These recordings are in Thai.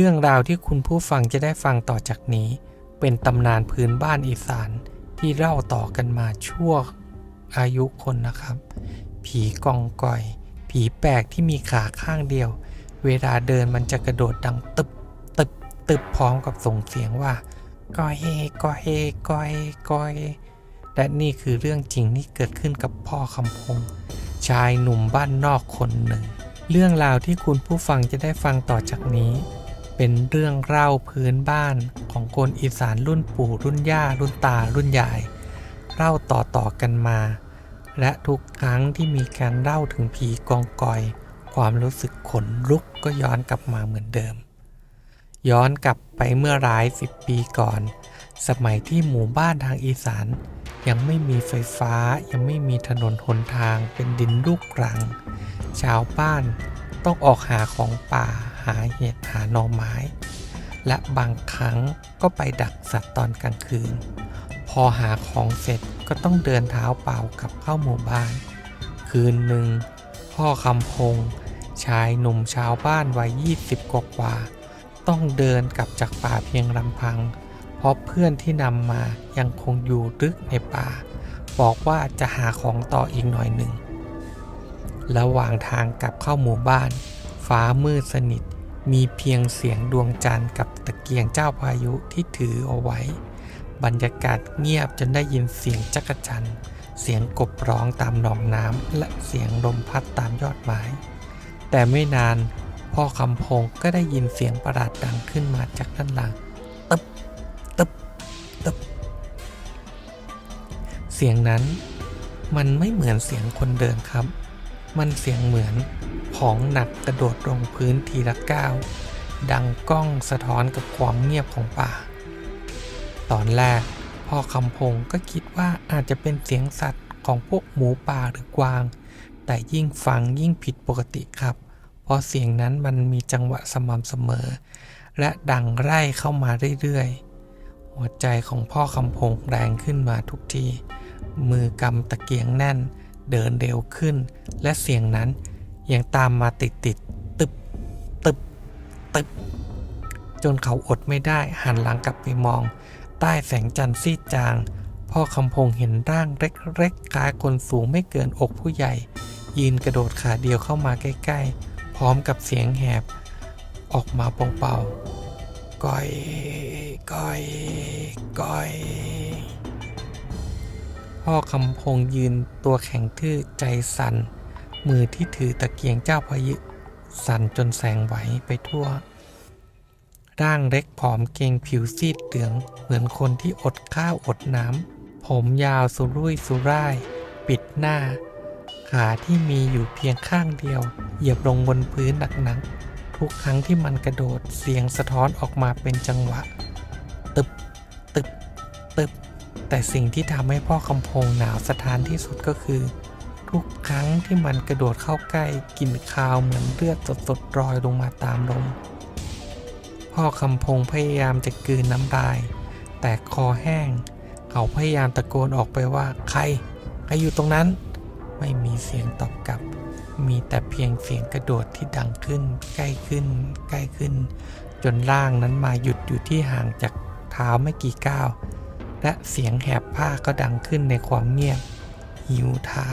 รื่องราวที่คุณผู้ฟังจะได้ฟังต่อจากนี้ เป็นตำนานพื้นบ้านอีสานที่เล่าต่อกันมาชั่วอายุคนนะครับ ผีกองก่อย ผีแปลกที่มีขาข้างเดียว เวลาเดินมันจะกระโดดดังตึบตึบตึบพร้อมกับส่งเสียงว่ากอยเฮกอยเฮกอยกอยและนี่คือเรื่องจริงที่เกิดขึ้นกับพ่อคำพงชายหนุ่มบ้านนอกคนหนึ่ง เรื่องราวที่คุณผู้ฟังจะได้ฟังต่อจากนี้ เป็นเรื่องเล่าพื้นบ้านของคนอีสานรุ่นปู่รุ่นย่า รุ่นตารุ่นยาย เล่าต่อๆกันมา และทุกครั้งที่มีการเล่าถึงผีกองกอย ความรู้สึกขนลุกก็ย้อนกลับมาเหมือนเดิม ย้อนกลับไปเมื่อหลายสิบปีก่อน สมัยที่หมู่บ้านทางอีสาน ยังไม่มีไฟฟ้ายังไม่มีถนนหนทางเป็นดินลูกรัง ชาวบ้านต้องออกหาของป่า หาเห็ดหาหน่อไม้ และบางครั้งก็ไปดักสัตว์ตอนกลางคืน พอหาของเสร็จก็ต้องเดินเท้าเปล่ากลับเข้าหมู่บ้าน คืนหนึ่ง พ่อคำพงชายหนุ่มชาวบ้านวัย20กว่ากว่า ต้องเดินกลับจากป่าเพียงลำพัง เพราะเพื่อนที่นำมายังคงอยู่ลึกในป่า บอกว่าจะหาของต่ออีกหน่อยหนึ่งระหว่างทางกลับเข้าหมู่บ้าน ฟ้ามืดสนิท มีเพียงเสียงดวงจันทร์กับตะเกียงเจ้าพายุที่ถือเอาไว้ บรรยากาศเงียบจนได้ยินเสียงจักจันเสียงกบร้องตามหนองน้ำและเสียงลมพัดตามยอดไม้ แต่ไม่นานพ่อคำพงก็ได้ยินเสียงประหลาดดังขึ้นมาจากด้านหลังตึบตึบตึบเสียงนั้นมันไม่เหมือนเสียงคนเดินครับ มันเสียงเหมือนของหนักกระโดดลงพื้นทีละก้าวดังก้องสะท้อนกับความเงียบของป่า ตอนแรกพ่อคำพงก็คิดว่าอาจจะเป็นเสียงสัตว์ของพวกหมูป่าหรือกวาง แต่ยิ่งฟังยิ่งผิดปกติครับ เพราะเสียงนั้นมันมีจังหวะสม่ำเสมอ และดังไล่เข้ามาเรื่อยๆ หัวใจของพ่อคำพงแรงขึ้นมาทุกที มือกำตะเกียงแน่น เดินเร็วขึ้น และเสียงนั้นยังตามมาติดติดตึบตึบตึบจนเขาอดไม่ได้หันหลังกลับไปมอง ใต้แสงจันทร์ซีดจาง พ่อคำพงเห็นร่างเล็กๆคล้ายคนสูงไม่เกินอกผู้ใหญ่ ยืนกระโดดขาเดียวเข้ามาใกล้ๆ พร้อมกับเสียงแหบ ออกมาเบาๆก้อยก้อยก้อย พ่อคำพงยืนตัวแข็งทื่อใจสั่น มือที่ถือตะเกียงเจ้าพายุสั่นจนแสงไหวไปทั่ว ร่างเล็กผอมเกงผิวซีดเหลือง เหมือนคนที่อดข้าวอดน้ำ ผมยาวสุรุ่ยสุร่าย ปิดหน้า ขาที่มีอยู่เพียงข้างเดียว เหยียบลงบนพื้นหนักๆทุกครั้งที่มันกระโดดเสียงสะท้อนออกมาเป็นจังหวะ ตึบตึบตึบ แต่สิ่งที่ทำให้พ่อคำพงหนาวสะท้านที่สุดก็คือ ทุกครั้งที่มันกระโดดเข้าใกล้กลิ่นคาวเหมือนเลือดสดๆรอยลงมาตามลมพ่อคำพงพยายามจะกลืนน้ำลาย แต่คอแห้ง เขาพยายามตะโกนออกไปว่าใครใครอยู่ตรงนั้น ไม่มีเสียงตอบกลับ มีแต่เพียงเสียงกระโดดที่ดังขึ้น ใกล้ขึ้น ใกล้ขึ้น จนร่างนั้นมาหยุดอยู่ที่ห่างจากเท้าไม่กี่ก้าว และเสียงแหบผ้าก็ดังขึ้นในความเงียบ หิวเท้า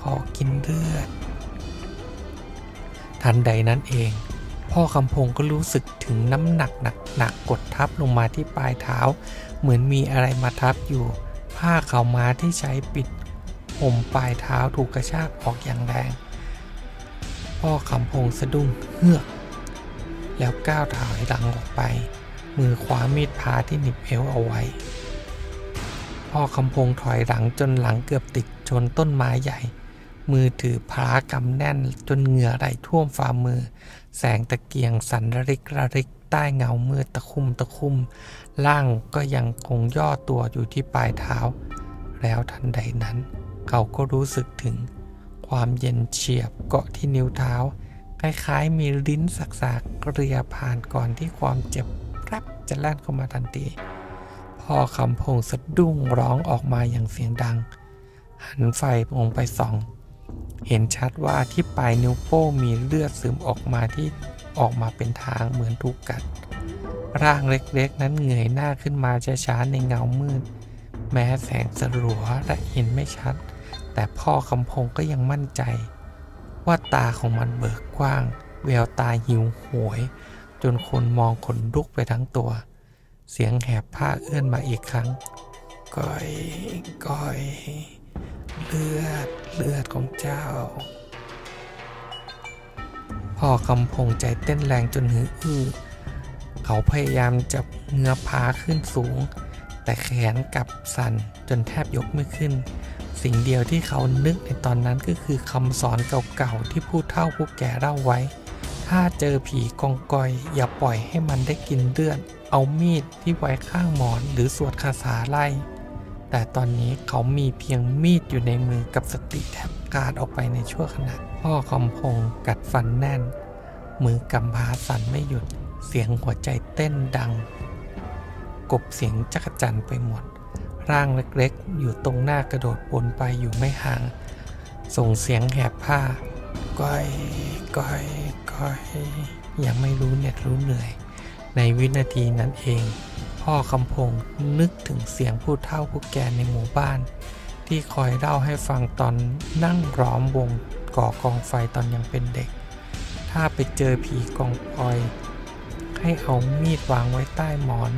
ขอกินเลือด ทันใดนั้นเอง พ่อคำพงก็รู้สึกถึงน้ำหนักหนักหนักกดทับลงมาที่ปลายเท้า เหมือนมีอะไรมาทับอยู่ ผ้าขาวม้าที่ใช้ปิดห่มปลายเท้าถูกกระชากออกอย่างแรง พ่อคำพงสะดุ้งเฮือก แล้วก้าวถอยหลังออกไป มือขวามีดพาที่หนิบเอวเอาไว้ พ่อคำพงถอยหลังจนหลังเกือบติดชนต้นไม้ใหญ่ มือถือพลากำแน่นจนเหงื่อไหลท่วมฝ่ามือ แสงตะเกียงสันระริกระริกใต้เงามืดตะคุ่มตะคุ่มล่างก็ยังคงย่อตัวอยู่ที่ปลายเท้า แล้วทันใดนั้น เขาก็รู้สึกถึง ความเย็นเฉียบเกาะที่นิ้วเท้า คล้ายๆ มีลิ้นสักๆเกลียผ่านก่อนที่ความเจ็บแป๊บจะแล่นเข้ามาทันที พ่อคำพงสะดุ้งร้องออกมาอย่างเสียงดัง หันไฟลงไปส่อง เห็นชัดว่าที่ปลายนิ้วโป้งมีเลือดซึมออกมาที่ออกมาเป็นทางเหมือนถูกกัด ร่างเล็กๆ นั้นเงยหน้าขึ้นมาช้าๆในเงามืด แม้แสงสลัวและเห็นไม่ชัด แต่พ่อคำพงก็ยังมั่นใจ ว่าตาของมันเบิกกว้าง แววตาหิวโหวย จนคนมองขนลุกไปทั้งตัว เสียงแหบผ้าเอื้อนมาอีกครั้งก้อยก้อยเลือดเลือดของเจ้า พ่อคำพงใจเต้นแรงจนหืออื้อเขาพยายามจะเงื้อพาขึ้นสูง แต่แขนกับสั่นจนแทบยกไม่ขึ้น สิ่งเดียวที่เขานึกในตอนนั้นก็คือคำสอนเก่าๆที่ผู้เฒ่าผู้แก่เล่าไว้ ถ้าเจอผีกองกอย อย่าปล่อยให้มันได้กินเลือด เอามีดที่ไว้ข้างหมอนหรือสวดคาถาไล่ แต่ตอนนี้เขามีเพียงมีดอยู่ในมือกับสติแทบกาดออกไปในชั่วขณะ พ่อคำพงกัดฟันแน่น มือกำพาสั่นไม่หยุด เสียงหัวใจเต้นดัง กบเสียงจักรจันไปหมด ร่างเล็กๆ อยู่ตรงหน้ากระโดดบนไปอยู่ไม่ห่าง ส่งเสียงแหบผ้าก้อยก้อยก้อยยังไม่รู้เหน็ดรู้เหนื่อย ในวินาทีนั้นเอง พ่อคำพงนึกถึงเสียงผู้เฒ่าผู้แก่ในหมู่บ้าน ที่คอยเล่าให้ฟังตอนนั่งล้อมวงก่อกองไฟตอนยังเป็นเด็ก ถ้าไปเจอผีกองกอย ให้เอามีดวางไว้ใต้หมอน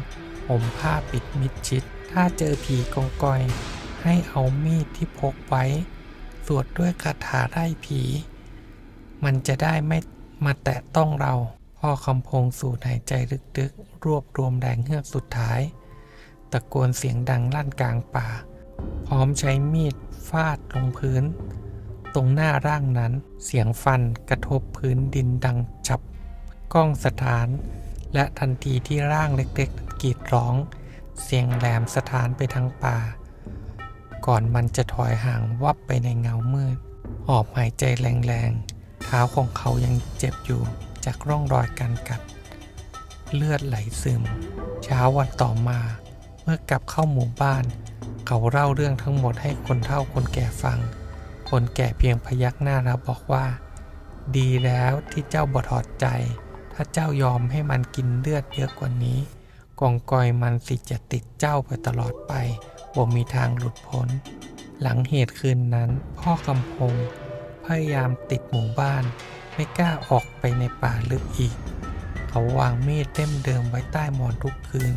ห่มผ้าปิดมิดชิด ถ้าเจอผีกองกอย ให้เอามีดที่พกไว้ สวดด้วยคาถาไล่ผี มันจะได้ไม่มาแตะต้องเรา พ่อคำพงสูดหายใจลึกๆ รวบรวมแรงเฮือกสุดท้าย ตะโกนเสียงดังลั่นกลางป่า พร้อมใช้มีดฟาดลงพื้น ตรงหน้าร่างนั้นเสียงฟันกระทบพื้นดินดังฉับก้องสถาน และทันทีที่ร่างเล็กๆกรีดร้อง เสียงแหลมสถานไปทั้งป่า ก่อนมันจะถอยห่างวับไปในเงามืดหอบหายใจแรงๆ เท้าของเขายังเจ็บอยู่ จากร่องรอยการกัด เลือดไหลซึม เช้าวันต่อมา เมื่อกลับเข้าหมู่บ้าน เขาเล่าเรื่องทั้งหมดให้คนเฒ่าคนแก่ฟัง คนแก่เพียงพยักหน้าแล้วบอกว่า ดีแล้วที่เจ้าบอถอดใจ ถ้าเจ้ายอมให้มันกินเลือดเยอะกว่านี้กองกอยมันสิจะติดเจ้าไปตลอดไปบ่มีทางหลุดพ้น หลังเหตุคืนนั้น พ่อคำพงพยายามติดหมู่บ้าน ไม่กล้าออกไปในป่าลึกอีก เขาวางมีดเล่มเดิมไว้ใต้หมอนทุกคืน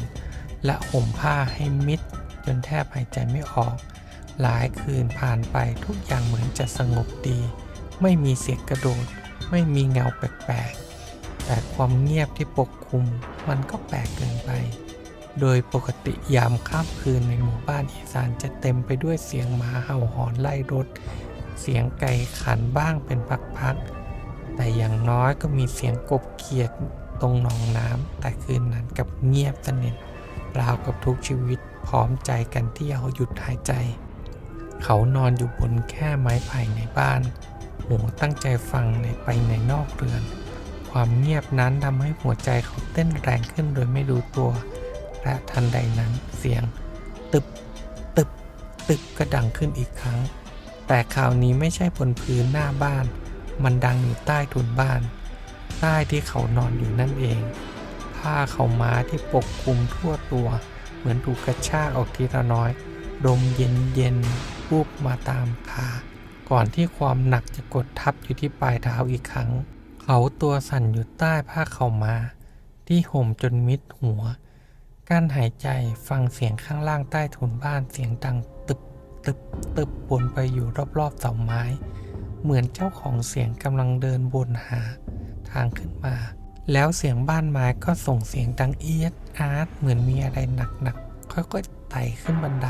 และห่มผ้าให้มิดจนแทบหายใจไม่ออก หลายคืนผ่านไปทุกอย่างเหมือนจะสงบดี ไม่มีเสียงกระโดด ไม่มีเงาแปลกๆ แต่ความเงียบที่ปกคลุมมันก็แปลกเกินไป โดยปกติยามค่ำคืนในหมู่บ้านอีสานจะเต็มไปด้วยเสียงหมาเห่าหอนไล่รถ เสียงไก่ขันบ้างเป็นพักๆ แต่อย่างน้อยก็มีเสียงกบเขียดตรงหนองน้ำแต่คืนนั้นกับเงียบสนิทราวกับทุกชีวิตพร้อมใจกันที่เอาหยุดหายใจ เขานอนอยู่บนแค่ไม้ไผ่ในบ้าน หูตั้งใจฟังในไปในนอกเรือน ความเงียบนั้นทำให้หัวใจเขาเต้นแรงขึ้นโดยไม่รู้ตัว และทันใดนั้นเสียง ตึบ ตึบ ตึบก็ดังขึ้นอีกครั้ง แต่คราวนี้ไม่ใช่บนพื้นหน้าบ้าน มันดังอยู่ใต้ทุนบ้าน ใต้ที่เขานอนอยู่นั่นเอง ผ้าเขาม้าที่ปกคลุมทั่วตัว เหมือนถูกกระชากออกทีละน้อยลมเย็นเย็นๆวูบมาตามขาก่อนที่ความหนักจะกดทับอยู่ที่ปลายเท้าอีกครั้ง เขาตัวสั่นอยู่ใต้ผ้าเขามา ที่ห่มจนมิดหัวกั้นหายใจฟังเสียงข้างล่างใต้ถุนบ้านเสียงดังตึบตึบตึบวนไปอยู่รอบๆเสาไม้ เหมือนเจ้าของเสียงกำลังเดินวนหา ทางขึ้นมา แล้วเสียงบ้านไม้ก็ส่งเสียงดังเอียดอาร์ตเหมือนมีอะไรหนักๆค่อยๆไต่ขึ้นบันได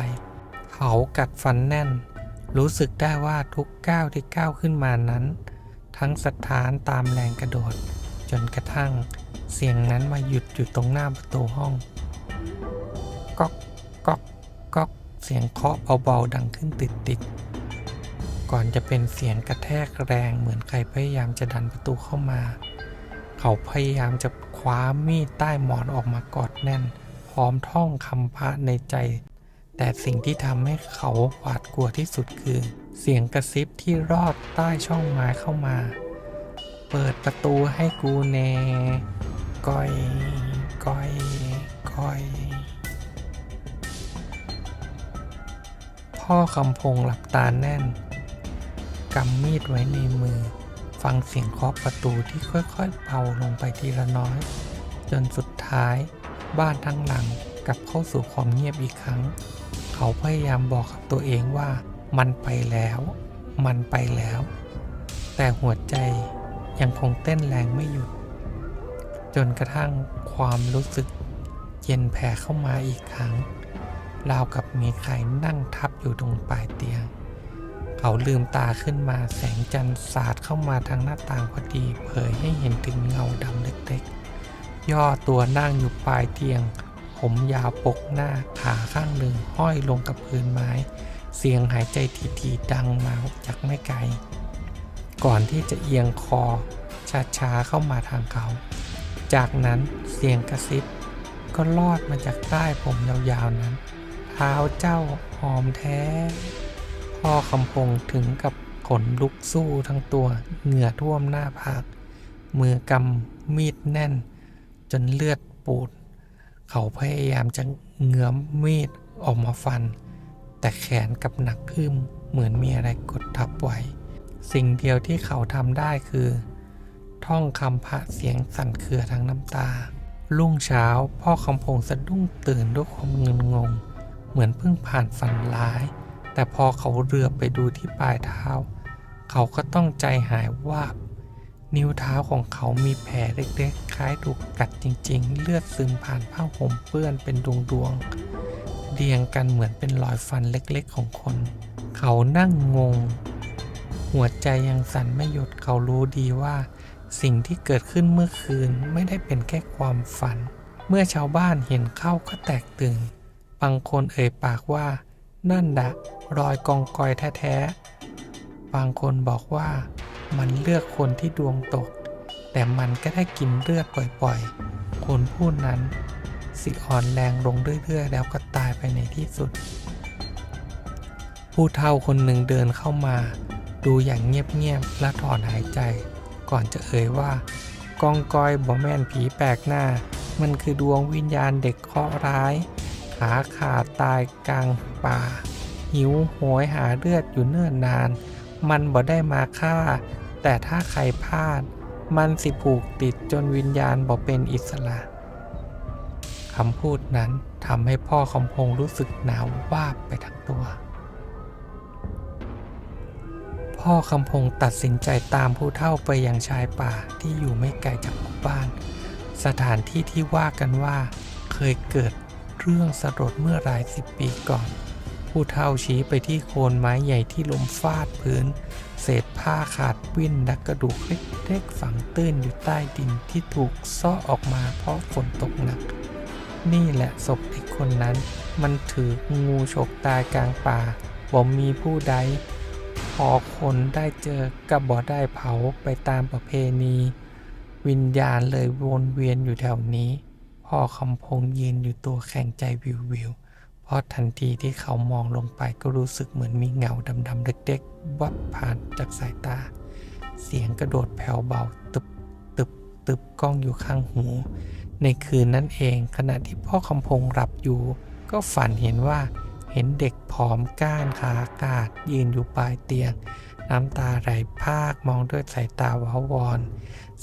เขากัดฟันแน่น รู้สึกได้ว่าทุกก้าวที่ก้าวขึ้นมานั้น ทั้งสถานตามแรงกระโดด จนกระทั่ง เสียงนั้นมาหยุดอยู่ตรงหน้าประตูห้องก๊อกก๊อกก๊อกเสียงเคาะเบาๆดังขึ้นติดติดๆ ก่อนจะเป็นเสียงกระแทกแรงเหมือนใครพยายามจะดันประตูเข้ามา เขาพยายามจะคว้ามีดใต้หมอนออกมากอดแน่น พร้อมท่องคำพระในใจ แต่สิ่งที่ทำให้เขาหวาดกลัวที่สุดคือ เสียงกระซิบที่รอดใต้ช่องไม้เข้ามาบปิดประตูให้กูแนก้อยก้อยก้อยพ่อคำพงหลับตาแน่น กำมีดไว้ในมือ ฟังเสียงเคาะประตูที่ค่อยๆเบาลงไปทีละน้อย จนสุดท้าย บ้านทั้งหลังกลับเข้าสู่ความเงียบอีกครั้ง เขาพยายามบอกกับตัวเองว่า มันไปแล้ว มันไปแล้ว แต่หัวใจยังคงเต้นแรงไม่หยุด จนกระทั่งความรู้สึกเย็นแผ่เข้ามาอีกครั้งราวกับมีใครนั่งทับอยู่ตรงปลายเตียง เขาลืมตาขึ้นมาแสงจันทร์สาดเข้ามาทางหน้าต่างพอดี เผยให้เห็นถึงเงาดำเล็กๆ ย่อตัวนั่งอยู่ปลายเตียง ผมยาวปกหน้าขาข้างหนึ่งห้อยลงกับพื้นไม้ เสียงหายใจทีๆดังมาจากไม่ไกล ก่อนที่จะเอียงคอช้าๆเข้ามาทางเขา จากนั้นเสียงกระซิบ ก็ลอดมาจากใต้ผมยาวๆนั้น เท้าเจ้าหอมแท้ พ่อคำพงถึงกับขนลุกสู้ทั้งตัวเหงื่อท่วมหน้าผาก มือกำมีดแน่น จนเลือดปูด เขาพยายามจะเงื้อมมีดออกมาฟัน แต่แขนกับหนักขึ้นเหมือนมีอะไรกดทับไว้ สิ่งเดียวที่เขาทำได้คือ ท่องคำพระเสียงสั่นเครือทั้งน้ำตา รุ่งเช้าพ่อคำพงสะดุ้งตื่นด้วยความเงินงง เหมือนเพิ่งผ่านฝันร้าย แต่พอเขาเรือไปดูที่ปลายเท้า เขาก็ต้องใจหายวาบ นิ้วเท้าของเขามีแผลเล็กๆ คล้ายถูกกัดจริงๆ เลือดซึมผ่านผ้าห่มเปื้อนเป็นดวงๆ เรียงกันเหมือนเป็นรอยฟันเล็กๆของคน เขานั่งงง หัวใจยังสั่นไม่หยุด เขารู้ดีว่าสิ่งที่เกิดขึ้นเมื่อคืนไม่ได้เป็นแค่ความฝัน เมื่อชาวบ้านเห็นเข้าก็แตกตื่น บางคนเอ่ยปากว่า นั่นดะรอยกองกอยแท้ๆ บางคนบอกว่ามันเลือกคนที่ดวงตก แต่มันก็ได้กินเลือดปล่อยๆ คนผู้นั้น สิอ่อนแรงลงเรื่อยๆ แล้วก็ตายไปในที่สุด ผู้เฒ่าคนหนึ่งเดินเข้ามา ดูอย่างเงียบๆและถอนหายใจ ก่อนจะเอ่ยว่ากองกอยบ่แม่นผีแปลกหน้า มันคือดวงวิญญาณเด็กเคราะห์ร้าย ขาขาดตายกลางป่า หิวโหยหาเลือดอยู่เนิ่นนาน มันบ่ได้มาฆ่า แต่ถ้าใครพลาด มันสิผูกติดจนวิญญาณบ่เป็นอิสระคำพูดนั้นทำให้พ่อคำพงรู้สึกหนาววาบไปทั้งตัว พ่อคำพงตัดสินใจตามผู้เฒ่าไปยังชายป่าที่อยู่ไม่ไกลจากหมู่บ้าน สถานที่ที่ว่ากันว่าเคยเกิด เรื่องสลดเมื่อหลายสิบปีก่อน ผู้เฒ่าชี้ไปที่โคนไม้ใหญ่ที่ลมฟาดพื้น เศษผ้าขาดวิ่นและกระดูกเล็กๆฝังตื้นอยู่ใต้ดินที่ถูกซ้อออกมาเพราะฝนตกหนัก นี่แหละศพเด็กคนนั้น มันถืองูฉกตายกลางป่าบ่มีผู้ใดพอคนได้เจอกับบ่ได้เผาไปตามประเพณี วิญญาณเลยวนเวียนอยู่แถวนี้ พ่อคำพงยืนอยู่ตัวแข็งใจวิววิวเพราะทันทีที่เขามองลงไปก็รู้สึกเหมือนมีเงาดำๆเล็กๆ วับผ่านจากสายตา เสียงกระโดดแผ่วเบาตึบตึบตึบก้องอยู่ข้างหู ในคืนนั้นเองขณะที่พ่อคำพงหลับอยู่ ก็ฝันเห็นว่าเห็นเด็กผอมก้านขากาดยืนอยู่ปลายเตียง น้ำตาไหลพากมองด้วยสายตาวาวอน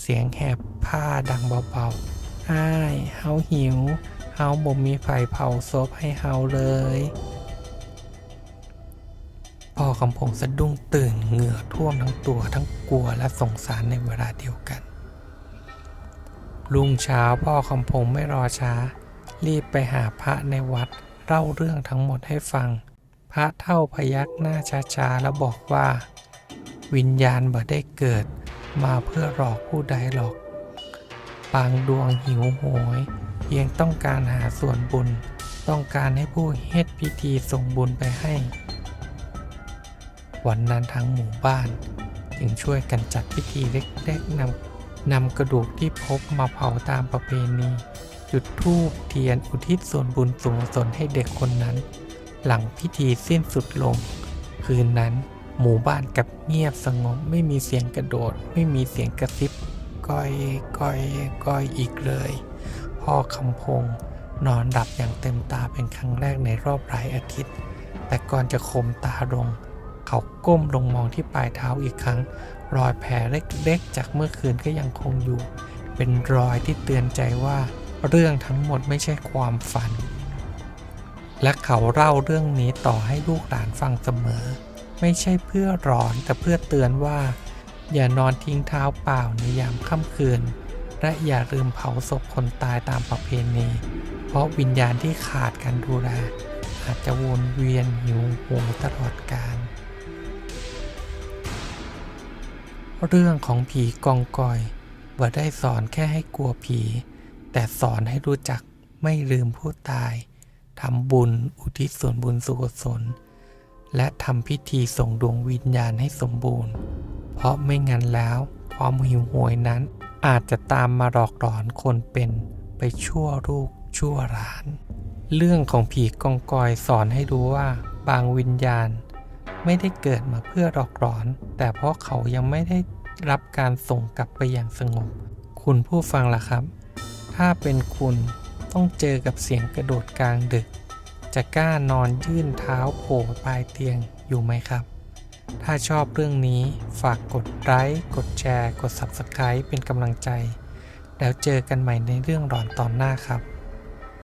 เสียงแหบผ้าดังเบาๆ อ้ายเฮาหิว เฮาบ่มีไฟเผาศพให้เฮาเลยพ่อคำพงสะดุ้งตื่นเหงื่อท่วมทั้งตัวทั้งกลัวและสงสารในเวลาเดียวกัน ลุงเช้าพ่อคำพงไม่รอช้า รีบไปหาพระในวัดเล่าเรื่องทั้งหมดให้ฟัง พระเท่าพยักหน้าช้าๆแล้วบอกว่า วิญญาณบ่ได้เกิดมาเพื่อหลอกผู้ใดหรอก บางดวงหิวโหย เพียงต้องการหาส่วนบุญ ต้องการให้ผู้เฮ็ดพิธีส่งบุญไปให้ วันนั้นทั้งหมู่บ้าน จึงช่วยกันจัดพิธีเล็กๆนำนำกระดูกที่พบมาเผาตามประเพณี จุดธูปเทียนอุทิศส่วนบุญส่วนให้เด็กคนนั้น หลังพิธีสิ้นสุดลง คืนนั้นหมู่บ้านกับเงียบสงบไม่มีเสียงกระโดด ไม่มีเสียงกระซิบ ก้อยก้อยก้อยอีกเลย พ่อคำพงนอนดับอย่างเต็มตาเป็นครั้งแรกในรอบหลายอาทิตย์ แต่ก่อนจะคมตาลง เขาก้มลงมองที่ปลายเท้าอีกครั้ง รอยแผลเล็กๆจากเมื่อคืนก็ยังคงอยู่ เป็นรอยที่เตือนใจว่าเรื่องทั้งหมดไม่ใช่ความฝัน และเขาเล่าเรื่องนี้ต่อให้ลูกหลานฟังเสมอ ไม่ใช่เพื่อร้อนแต่เพื่อเตือนว่า อย่านอนทิ้งเท้าเปล่าในยามค่ำคืน และอย่าลืมเผาศพคนตายตามประเพณี เพราะวิญญาณที่ขาดการดูแลอาจจะวนเวียนหิวโหยตลอดกาลเรื่องของผีกองกอยบ่ได้สอนแค่ให้กลัวผี แต่สอนให้รู้จักไม่ลืมผู้ตายทำบุญอุทิศส่วนบุญสุกุศล และทำพิธีส่งดวงวิญญาณให้สมบูรณ์ เพราะไม่งั้นแล้ว ความหิวโหยนั้น อาจจะตามมาหลอกหลอนคนเป็นไปชั่วลูกชั่วหลาน เรื่องของผีกองกอยสอนให้รู้ว่าบางวิญญาณ ไม่ได้เกิดมาเพื่อหลอกหลอน แต่เพราะเขายังไม่ได้รับการส่งกลับไปอย่างสงบ คุณผู้ฟังล่ะครับ ถ้าเป็นคุณต้องเจอกับเสียงกระโดดกลางดึก จะกล้านอนยื่นเท้าโผล่ปลายเตียงอยู่ไหมครับ ถ้าชอบเรื่องนี้ฝากกดไลค์กดแชร์ กด Subscribe เป็นกำลังใจ แล้วเจอกันใหม่ในเรื่องหลอนตอนหน้าครับ